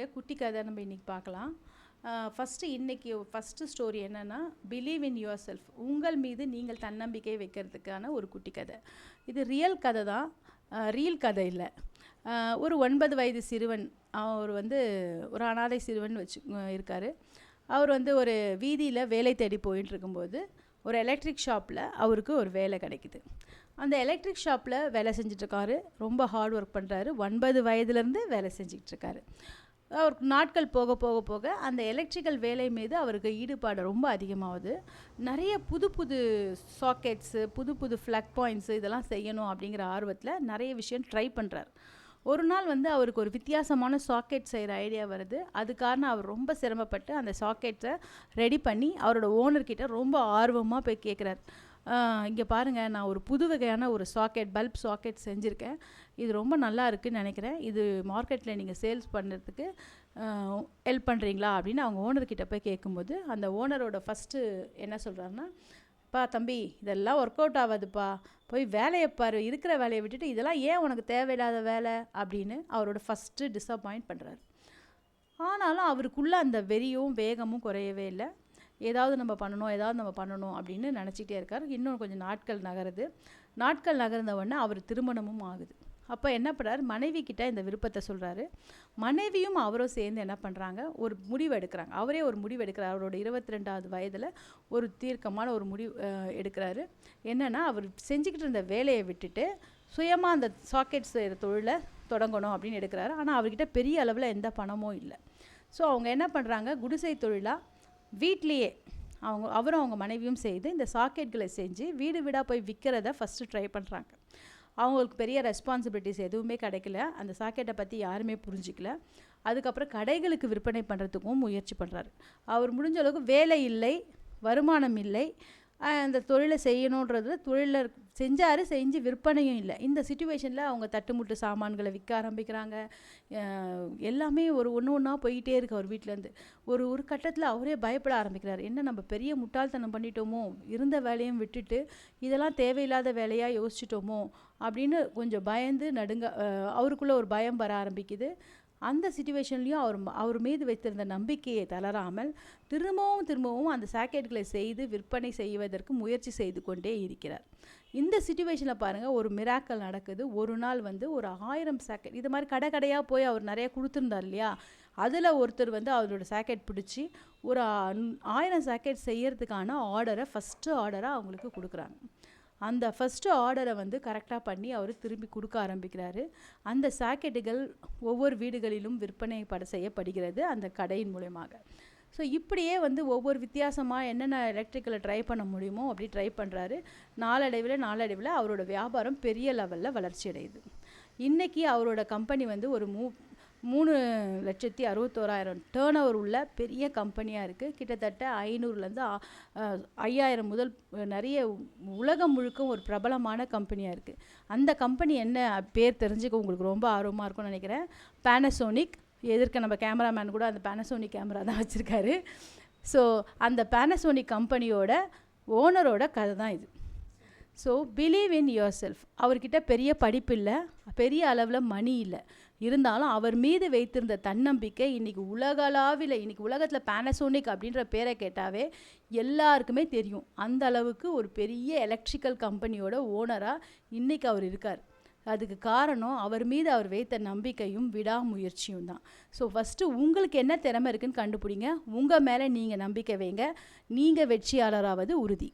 வாங்க குட்டி கதை நம்ம இன்றைக்கி பார்க்கலாம். ஃபஸ்ட்டு இன்றைக்கி ஃபஸ்ட்டு ஸ்டோரி என்னென்னா பிலீவ் இன் யுவர் செல்ஃப் உங்கள் மீது நீங்கள் தன்னம்பிக்கை வைக்கிறதுக்கான ஒரு குட்டி கதை. இது ரியல் கதை தான். ரியல் கதை இல்லை. ஒரு ஒன்பது வயது சிறுவன் அவர் வந்து ஒரு அனாதை சிறுவன் வச்சு இருக்கார். அவர் வந்து ஒரு வீதியில் வேலை தேடி போயிட்டு இருக்கும்போது ஒரு எலக்ட்ரிக் ஷாப்பில் அவருக்கு ஒரு வேலை கிடைக்குது. அந்த எலக்ட்ரிக் ஷாப்பில் வேலை செஞ்சிட்ருக்காரு ரொம்ப ஹார்ட் ஒர்க் பண்ணுறாரு ஒன்பது வயதுலேருந்து வேலை செஞ்சிட்ருக்காரு அவருக்கு நாட்கள் போக போக போக அந்த எலக்ட்ரிக்கல் வேலை மீது அவருக்கு ஈடுபாடு ரொம்ப அதிகமாகுது. நிறைய புது புது சாக்கெட்ஸு புது புது ஃப்ளக் பாயிண்ட்ஸு இதெல்லாம் செய்யணும் அப்படிங்கிற ஆர்வத்தில் நிறைய விஷயம் ட்ரை பண்ணுறார் ஒரு நாள் வந்து அவருக்கு ஒரு வித்தியாசமான சாக்கெட் செய்கிற ஐடியா வருது. அது காரணம் அவர் ரொம்ப சிரமப்பட்டு அந்த சாக்கெட்டை ரெடி பண்ணி அவரோட ஓனர்கிட்ட ரொம்ப ஆர்வமாக போய் கேட்குறாரு இங்கே பாருங்கள் நான் ஒரு புது வகையான ஒரு சாக்கெட் பல்ப் சாக்கெட் செஞ்சுருக்கேன். இது ரொம்ப நல்லா இருக்குன்னு நினைக்கிறேன். இது மார்க்கெட்டில் நீங்கள் சேல்ஸ் பண்ணுறதுக்கு ஹெல்ப் பண்ணுறீங்களா அப்படின்னு அவங்க ஓனர்கிட்ட போய் கேட்கும்போது அந்த ஓனரோட ஃபஸ்ட்டு என்ன சொல்கிறாருன்னா பா தம்பி இதெல்லாம் ஒர்க் அவுட் ஆகாதுப்பா. போய் வேலையை பாரு. இருக்கிற வேலையை விட்டுட்டு இதெல்லாம் ஏன் உனக்கு தேவையில்லாத வேலை? அப்படின்னு அவரோட ஃபஸ்ட்டு டிசப்பாயிண்ட் பண்ணுறாரு ஆனாலும் அவருக்குள்ளே அந்த வெறியும் வேகமும் குறையவே இல்லை. ஏதாவது நம்ம பண்ணணும் ஏதாவது நம்ம பண்ணணும் அப்படின்னு நினச்சிக்கிட்டே இருக்கார். இன்னும் கொஞ்சம் நாட்கள் நகருது. நாட்கள் நகர்ந்த உடனே அவர் திருமணமும் ஆகுது. அப்போ என்ன பண்ணுறாரு மனைவி கிட்ட இந்த விருப்பத்தை சொல்கிறாரு மனைவியும் அவரும் சேர்ந்து என்ன பண்ணுறாங்க ஒரு முடிவு எடுக்கிறாங்க. அவரே ஒரு முடிவு எடுக்கிறார். அவரோட இருபத்தி ரெண்டாவது வயதில் ஒரு தீர்க்கமான ஒரு முடிவு எடுக்கிறாரு. என்னென்னா அவர் செஞ்சுக்கிட்டு இருந்த வேலையை விட்டுட்டு சுயமாக அந்த சாக்கெட் செய்கிற தொழிலை தொடங்கணும் அப்படின்னு எடுக்கிறாரு. ஆனால் அவர்கிட்ட பெரிய அளவில் எந்த பணமும் இல்லை. ஸோ அவங்க என்ன பண்ணுறாங்க குடிசை தொழிலாக வீட்லேயே அவங்க அவரும் அவங்க மனைவியும் செய்து இந்த சாக்கெட்களை செஞ்சு வீடு வீடாக போய் விற்கிறத ஃபஸ்ட்டு ட்ரை பண்ணுறாங்க அவங்களுக்கு பெரிய ரெஸ்பான்சிபிலிட்டிஸ் எதுவுமே கிடைக்கல. அந்த சாக்கெட்டை பற்றி யாருமே புரிஞ்சிக்கல. அதுக்கப்புறம் கடைகளுக்கு விற்பனை பண்ணுறதுக்கும் முயற்சி பண்ணுறாரு அவர் முடிஞ்ச அளவுக்கு வேலை இல்லை வருமானம் இல்லை. அந்த தொழிலை செய்யணுன்றது தொழிலில் செஞ்சார் செஞ்சு விற்பனையும் இல்லை. இந்த சுச்சுவேஷனில் அவங்க தட்டுமுட்டு சாமான்களை விற்க ஆரம்பிக்கிறாங்க. எல்லாமே ஒரு ஒன்று ஒன்றா போயிட்டே இருக்கு அவர் வீட்டிலேருந்து ஒரு ஒரு கட்டத்தில் அவரே பயப்பட ஆரம்பிக்கிறார். என்ன நம்ம பெரிய முட்டாள்தனம் பண்ணிட்டோமோ இருந்த வேலையும் விட்டுட்டு இதெல்லாம் தேவையில்லாத வேலையாக யோசிச்சிட்டோமோ அப்படின்னு கொஞ்சம் பயந்து நடுங்க அவருக்குள்ளே ஒரு பயம் வர ஆரம்பிக்குது. அந்த சுச்சுவேஷன்லேயும் அவர் அவர் மீது வைத்திருந்த நம்பிக்கையை தளராமல் திரும்பவும் திரும்பவும் அந்த சாக்கெட்களை செய்து விற்பனை செய்வதற்கு முயற்சி செய்து கொண்டே இருக்கிறார். இந்த சுச்சுவேஷனில் பாருங்கள் ஒரு மிராக்கல் நடக்குது. ஒரு நாள் வந்து ஒரு ஆயிரம் சாக்கெட் இது மாதிரி கடை கடையாக போய் அவர் நிறைய கொடுத்துருந்தார் இல்லையா? அதில் ஒருத்தர் வந்து அவரோட சாக்கெட் பிடிச்சி ஒரு ஆயிரம் சாக்கெட் செய்யறதுக்கான ஆர்டரை ஃபஸ்ட்டு ஆர்டராக அவங்களுக்கு கொடுக்குறாங்க. அந்த ஃபஸ்ட்டு ஆர்டரை வந்து கரெக்டாக பண்ணி அவர் திரும்பி கொடுக்க ஆரம்பிக்கிறாரு. அந்த சாக்கெட்டுகள் ஒவ்வொரு வீடுகளிலும் விற்பனை பட செய்யப்படுகிறது அந்த கடையின் மூலயமாக. ஸோ இப்படியே வந்து ஒவ்வொரு வித்தியாசமாக என்னென்ன எலக்ட்ரிக்கலை ட்ரை பண்ண முடியுமோ அப்படி ட்ரை பண்ணுறாரு நாளடைவில் நாளடைவில் அவரோட வியாபாரம் பெரிய லெவலில் வளர்ச்சி அடையுது இன்றைக்கி அவரோட கம்பெனி வந்து ஒரு மூ மூணு லட்சத்தி அறுபத்தோராயிரம் டேர்ன் ஓவர் உள்ள பெரிய கம்பெனியாக இருக்குது கிட்டத்தட்ட ஐநூறுலேருந்து ஐயாயிரம் முதல் நிறைய உலகம் முழுக்க ஒரு பிரபலமான கம்பெனியாக இருக்குது அந்த கம்பெனி என்ன பேர் தெரிஞ்சுக்க உங்களுக்கு ரொம்ப ஆர்வமாக இருக்கும்னு நினைக்கிறேன். பேனசோனிக் எதிர்க்க நம்ம கேமராமேன் கூட அந்த பேனசோனிக் கேமரா தான் வச்சுருக்காரு. ஸோ அந்த பேனசோனிக் கம்பெனியோட ஓனரோட கதை தான் இது. So believe in yourself அவர்கிட்ட பெரிய படிப்பு இல்லை பெரிய அளவில் மணி இல்லை. இருந்தாலும் அவர் மீது வைத்திருந்த தன்னம்பிக்கை இன்றைக்கி உலகளாவில் இன்றைக்கி உலகத்தில் பேனசோனிக் அப்படின்ற பேரை கேட்டாவே எல்லாருக்குமே தெரியும். அந்த அளவுக்கு ஒரு பெரிய எலக்ட்ரிக்கல் கம்பெனியோட ஓனராக இன்றைக்கி அவர் இருக்கார். அதுக்கு காரணம் அவர் மீது அவர் வைத்த நம்பிக்கையும் விடாமுயற்சியும் தான். ஸோ ஃபஸ்ட்டு உங்களுக்கு என்ன திறமை இருக்குன்னு கண்டுபிடிங்க. உங்கள் மேலே நீங்கள் நம்பிக்கை வைங்க. நீங்கள் வெற்றியாளராவது உறுதி.